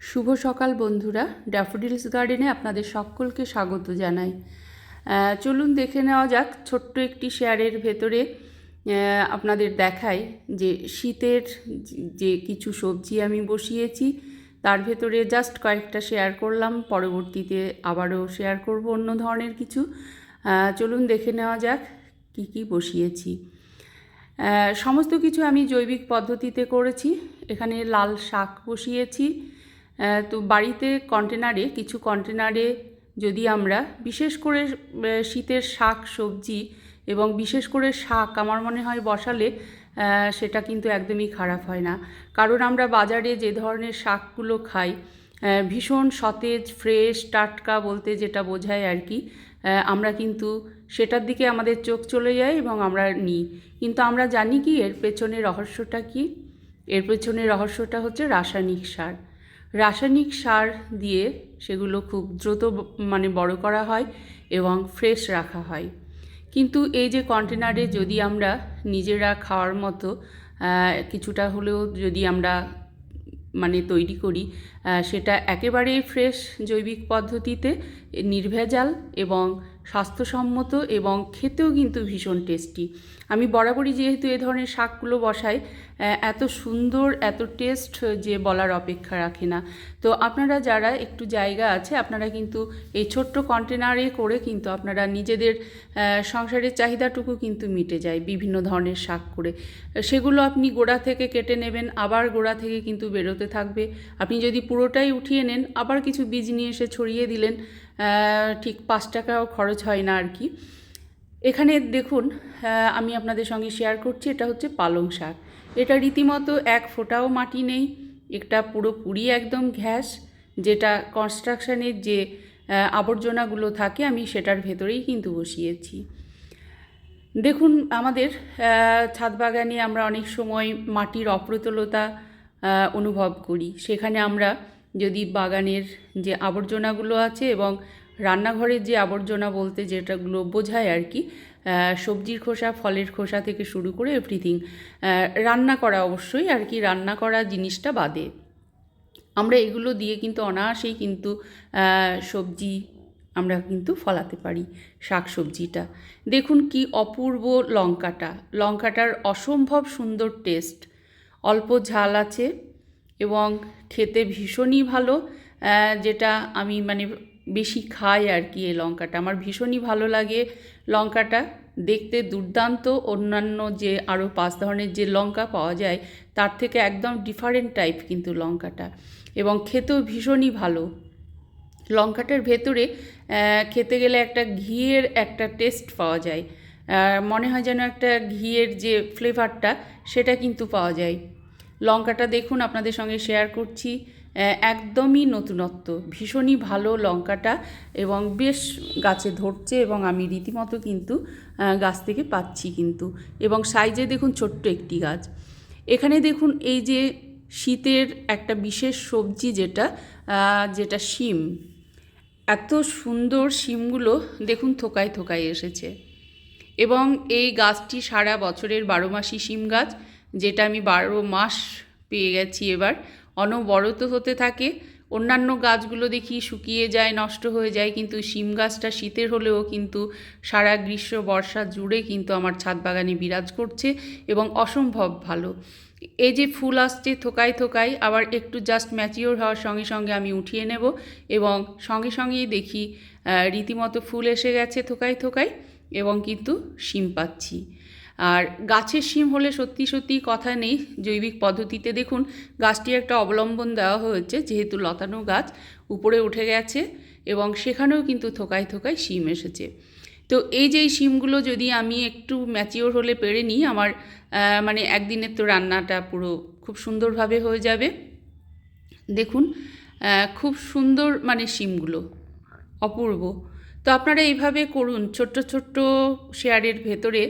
শুভ সকাল বন্ধুরা, ড্যাফোডিলস গার্ডেনে আপনাদের সকলকে স্বাগত জানাই। চলুন দেখে নেওয়া যাক, ছোট্ট একটি শেয়ারের ভেতরে আপনাদের দেখাই যে শীতের যে কিছু সবজি আমি বসিয়েছি, তার ভেতরে জাস্ট কয়েকটা শেয়ার করলাম, পরবর্তীতে আবারও শেয়ার করব অন্য ধরনের কিছু। চলুন দেখে নেওয়া যাক, কি কি বসিয়েছি। সমস্ত কিছু আমি জৈবিক পদ্ধতিতে করেছি, এখানে লাল শাক বসিয়েছি তো বাড়িতে কন্টেনারে কিছু কন্টেনারে যদি আমরা, বিশেষ করে শীতের শাক, সবজি এবং বিশেষ করে শাক, আমার মনে হয় বসালে সেটা কিন্তু একদমই খারাপ হয় না। কারণ আমরা বাজারে যে ধরনের শাকগুলো খাই ভীষণ সতেজ ফ্রেশ টাটকা বলতে যেটা বোঝায় আর কি আমরা কিন্তু সেটার দিকে আমাদের চোখ চলে যায় এবং আমরা নিই। কিন্তু আমরা জানি কি, এর পেছনে রহস্যটা কি? এর পেছনে রহস্যটা হচ্ছে রাসায়নিক সার। রাসায়নিক সার দিয়ে সেগুলো খুব দ্রুত মানে বড় করা হয় এবং ফ্রেশ রাখা হয়। কিন্তু এই যে কন্টেনারে যদি আমরা নিজেরা খাওয়ার মতো কিছুটা হলেও যদি আমরা মানে তৈরি করি সেটা একেবারেই ফ্রেশ জৈবিক পদ্ধতিতে নির্ভেজাল এবং স্বাস্থ্যসম্মত এবং খেতেও কিন্তু ভীষণ টেস্টি। আমি বরাবরই যেহেতু এ ধরনের শাকগুলো বসাই এত সুন্দর, এত টেস্ট যে বলার অপেক্ষা রাখে না। তো আপনারা যারা একটু জায়গা আছে, আপনারা কিন্তু এই ছোট্ট কন্টেনারে করে কিন্তু আপনারা নিজেদের সংসারের চাহিদাটুকু কিন্তু মিটে যায় বিভিন্ন ধরনের শাক করে। সেগুলো আপনি গোড়া থেকে কেটে নেবেন, আবার গোড়া থেকে কিন্তু বেরোতে থাকবে। আপনি যদি পুরোটাই উঠিয়ে নেন, আবার কিছু বীজ নিয়ে এসে ছড়িয়ে দিলেন ঠিক পাঁচ টাকাও খরচ হয় না আর কি। এখানে দেখুন আমি আপনাদের সঙ্গে শেয়ার করছি, এটা হচ্ছে পালং শাক। এটা রীতিমতো এক ফোঁটাও মাটি নেই এটা পুরোপুরি একদম ঘ্যাস। যেটা কনস্ট্রাকশানের যে আবর্জনাগুলো থাকে, আমি সেটার ভেতরেই কিন্তু বসিয়েছি। দেখুন, আমাদের ছাদ বাগানে আমরা অনেক সময় মাটির অপ্রতুলতা অনুভব করি। সেখানে আমরা যদি বাগানের যে আবর্জনাগুলো আছে এবং রান্নাঘরের যে আবর্জনা বলতে যেটাগুলো বোঝায় আর কি সবজির খোসা, ফলের খোসা থেকে শুরু করে এভরিথিং রান্না করা অবশ্যই আর কি, রান্না করা জিনিসটা বাদে। আমরা এগুলো দিয়ে কিন্তু অনায়াসেই কিন্তু সবজি আমরা কিন্তু ফলাতে পারি শাক সবজিটা দেখুন কি অপূর্ব লঙ্কাটা। লঙ্কাটার অসম্ভব সুন্দর টেস্ট অল্প ঝাল আছে এবং খেতে ভীষণই ভালো যেটা আমি মানে বেশি খাই আর কি এই লঙ্কাটা। আমার ভীষণই ভালো লাগে লঙ্কাটা। দেখতে দুর্দান্ত। অন্যান্য যে আরও পাঁচ ধরনের যে লঙ্কা পাওয়া যায়, তার থেকে একদম ডিফারেন্ট টাইপ কিন্তু লঙ্কাটা। এবং খেতেও ভীষণই ভালো। লঙ্কাটার ভেতরে খেতে গেলে একটা ঘিয়ের একটা টেস্ট পাওয়া যায়। মনে হয় যেন একটা ঘিয়ের যে ফ্লেভারটা সেটা কিন্তু পাওয়া যায়। লঙ্কাটা দেখুন, আপনাদের সঙ্গে শেয়ার করছি। একদমই নতুনত্ব, ভীষণই ভালো লঙ্কাটা এবং বেশ গাছে ধরছে এবং আমি রীতিমতো কিন্তু গাছ থেকে পাচ্ছি কিন্তু। এবং সাইজে দেখুন ছোট্ট একটি গাছ। এখানে দেখুন এই যে শীতের একটা বিশেষ সবজি যেটা যেটা শিম। এত সুন্দর শিমগুলো দেখুন থোকায় থোকায় এসেছে। এবং এই গাছটি সারা বছরের বারো মাসি শিম গাছ। যেটা আমি বারো মাস পেয়ে গেছি এবার। অনবরত হতে থাকে। অন্যান্য গাছগুলো দেখি শুকিয়ে যায়, নষ্ট হয়ে যায়, কিন্তু শিম গাছটা শীতের হলেও কিন্তু সারা গ্রীষ্ম, বর্ষা জুড়ে কিন্তু আমার ছাদ বাগানে বিরাজ করছে এবং অসম্ভব ভালো। এই যে ফুল আসছে থোকায় থোকায়, আবার একটু জাস্ট ম্যাচিওর হওয়ার সঙ্গে সঙ্গে আমি উঠিয়ে নেব এবং সঙ্গে সঙ্গেই দেখি রীতিমতো ফুল এসে গেছে থোকায় থোকায় এবং কিন্তু শিম পাচ্ছি। আর গাছের শিম হলে সত্যি সত্যি কথা নেই, জৈবিক পদ্ধতিতে দেখুন গাছটি একটা অবলম্বন দেওয়া হয়েছে, যেহেতু লতানো গাছ উপরে উঠে গেছে এবং সেখানেও কিন্তু থোকায় থোকায় শিম এসেছে। তো এই যে শিমগুলো যদি আমি একটু ম্যাচিওর হলে পেরে নিই, আমার মানে একদিনের তো রান্নাটা পুরো খুব সুন্দরভাবে হয়ে যাবে। দেখুন খুব সুন্দর মানে শিমগুলো, অপূর্ব। তো আপনারা এইভাবে করুন, ছোট্ট ছোট্ট শেয়ারের ভেতরে